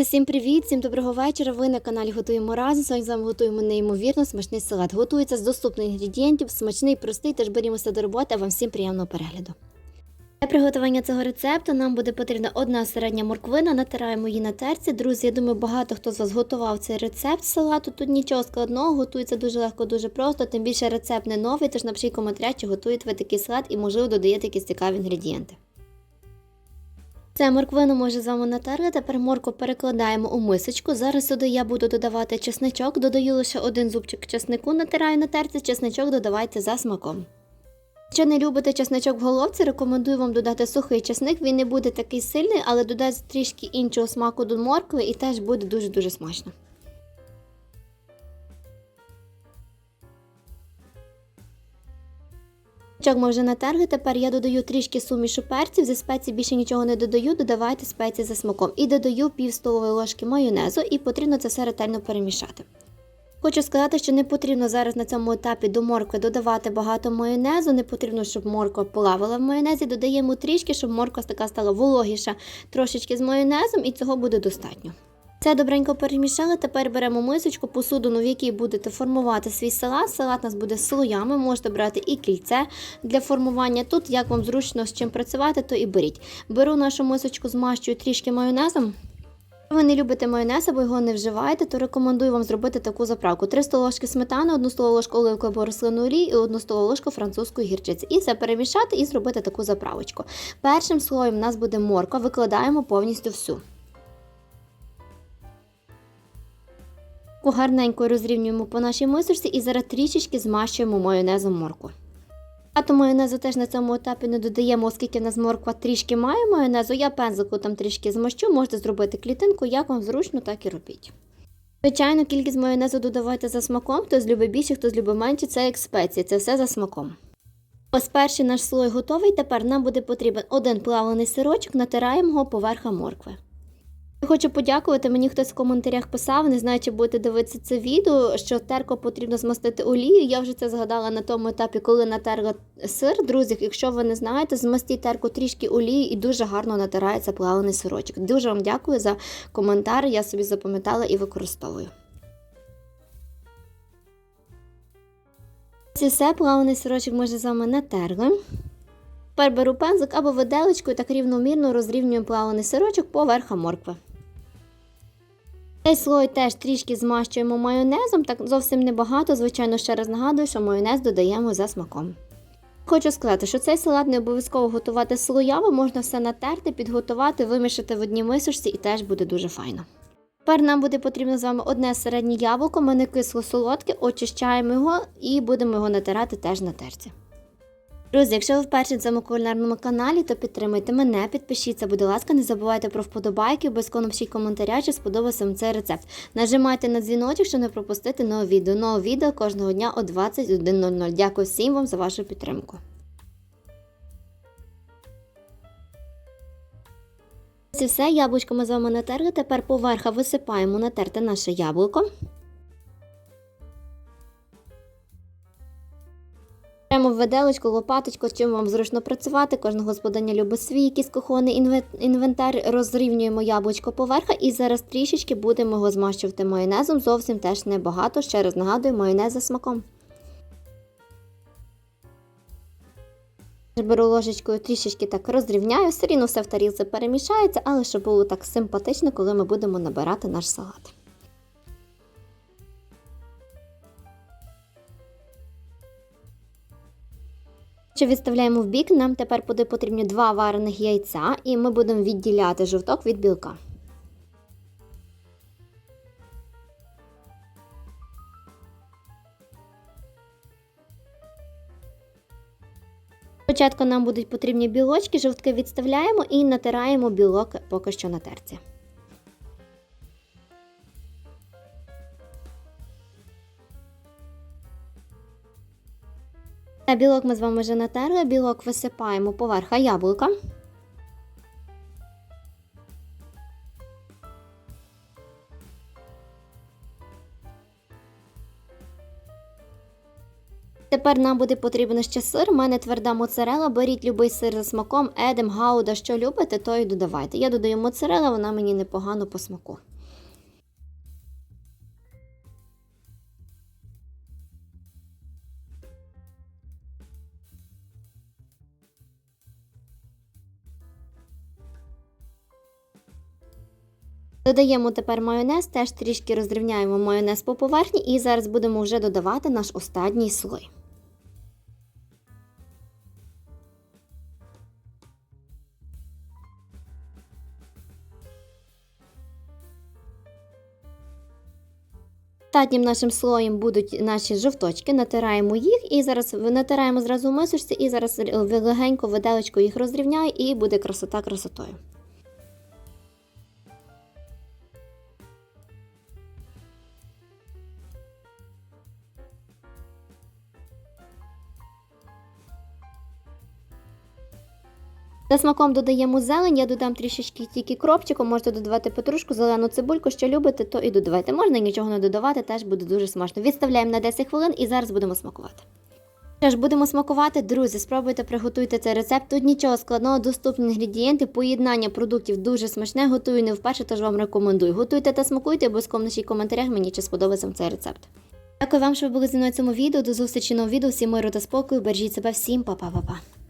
Всім привіт, всім доброго вечора. Ви на каналі готуємо разом. Сьогодні з вами готуємо неймовірно смачний салат. Готується з доступних інгредієнтів, смачний, простий, тож берімося до роботи, а вам всім приємного перегляду. Для приготування цього рецепту нам буде потрібна одна середня морквина, натираємо її на терці. Друзі, я думаю, багато хто з вас готував цей рецепт салату. Тут нічого складного, готується дуже легко, дуже просто. Тим більше рецепт не новий, тож напишіть в коментарях, чи готуєте ви такий салат і, можливо, додаєте якісь цікаві інгредієнти. Це морквину може з вами натерли. Тепер морку перекладаємо у мисочку. Зараз сюди я буду додавати чесничок. Додаю лише один зубчик чеснику, натираю на терці. Чесничок додавайте за смаком. Якщо не любите чесничок в головці, рекомендую вам додати сухий чесник. Він не буде такий сильний, але додасть трішки іншого смаку до моркви і теж буде дуже-дуже смачно. Чок ми вже натерли, тепер я додаю трішки сумішу перців, зі спеції більше нічого не додаю, додавайте спеції за смаком. І додаю пів столової ложки майонезу і потрібно це все ретельно перемішати. Хочу сказати, що не потрібно зараз на цьому етапі до моркви додавати багато майонезу, не потрібно, щоб морква плавала в майонезі. Додаємо трішки, щоб морква така стала вологіша трошечки з майонезом, і цього буде достатньо. Це добренько перемішали. Тепер беремо мисочку, посудину, в якій будете формувати свій салат. Салат у нас буде слоями, можете брати і кільце для формування. Тут як вам зручно з чим працювати, то і беріть. Беру нашу мисочку, змащую трішки майонезом. Якщо ви не любите майонез або його не вживаєте, то рекомендую вам зробити таку заправку: 3 столові сметани, 1 столову ложку оливкової або рослинної олії і 1 столову французької гірчиці. І все перемішати і зробити таку заправочку. Першим слоєм у нас буде морква, викладаємо повністю всю. Гарненько розрівнюємо по нашій мисочці і зараз трішечки змащуємо майонезом моркву. А то майонезу теж на цьому етапі не додаємо, оскільки в нас морква трішки має майонезу, я пензику там трішки змащу, можете зробити клітинку, як вам зручно, так і робіть. Звичайно, кількість майонезу додавайте за смаком, хтось любить більше, хтось любить менше, це як спеції, це все за смаком. Ось перший наш слой готовий, тепер нам буде потрібен один плавлений сирочок, натираємо його поверха моркви. Хочу подякувати. Мені хтось в коментарях писав, не знаю, чи будете дивитися це відео, що терко потрібно змастити олією. Я вже це згадала на тому етапі, коли натерла сир. Друзі, якщо ви не знаєте, змастіть терку трішки олії і дуже гарно натирається плавлений сирочок. Дуже вам дякую за коментар. Я собі запам'ятала і використовую. Ці все плавлений сирочок ми вже з вами натерли. Тепер беру пензик або виделочку і так рівномірно розрівнюємо плавлений сирочок поверха моркви. Цей слой теж трішки змащуємо майонезом, так зовсім небагато. Звичайно, ще раз нагадую, що майонез додаємо за смаком. Хочу сказати, що цей салат не обов'язково готувати слоями, можна все натерти, підготувати, вимішати в одній мисочці і теж буде дуже файно. Тепер нам буде потрібно з вами одне середнє яблуко, ми не кисло солодке, очищаємо його і будемо його натирати теж на терці. Друзі, якщо ви вперше на цьому кулінарному каналі, то підтримайте мене, підпишіться, будь ласка, не забувайте про вподобайки, обов'язково напишіть коментаря, чи сподобався вам цей рецепт. Нажимайте на дзвіночок, щоб не пропустити нове відео. Нове відео кожного дня о 21.00. Дякую всім вам за вашу підтримку. І все, яблучко ми з вами натерли. Тепер поверха висипаємо натерте наше яблуко. Беремо в виделочку, лопаточку, з чим вам зручно працювати. Кожна господиня любить свій якийсь кухонний інвентар. Розрівнюємо яблучко поверха і зараз трішечки будемо його змащувати майонезом. Зовсім теж небагато. Ще раз нагадую, майонез за смаком. Беру ложечкою трішечки так розрівняю, все рівно все в тарілці перемішається, але щоб було так симпатично, коли ми будемо набирати наш салат. Що відставляємо в бік, нам тепер буде потрібні два варених яйця, і ми будемо відділяти жовток від білка. Спочатку нам будуть потрібні білочки, жовтки відставляємо і натираємо білок поки що на терці. Та білок ми з вами вже натерли, білок висипаємо поверха яблука. Тепер нам буде потрібен ще сир. У мене тверда моцарела. Беріть любий сир за смаком, едем, гауда, що любите, то і додавайте. Я додаю моцарела, вона мені непогано по смаку. Додаємо тепер майонез, теж трішки розрівняємо майонез по поверхні і зараз будемо вже додавати наш останній слой. Остатнім нашим слоєм будуть наші жовточки, натираємо їх і зараз натираємо зразу в мисочці і зараз легенько виделочкою їх розрівняю і буде красота красотою. За смаком додаємо зелень, я додам трішечки тільки кропчиком, можете додавати петрушку, зелену цибульку, що любите, то і додавайте. Можна нічого не додавати, теж буде дуже смачно. Відставляємо на 10 хвилин і зараз будемо смакувати. Що ж, будемо смакувати, друзі, спробуйте приготуйте цей рецепт. Тут нічого складного, доступні інгредієнти, поєднання продуктів дуже смачне. Готую не вперше, тож вам рекомендую. Готуйте та смакуйте, обов'язково в коментарях мені чи сподобався цей рецепт. Дякую вам, що ви були зі мною в цьому відео. До зустрічі нового відео. Всім миру та спокою. Бережіть себе всім, па-па-па-па.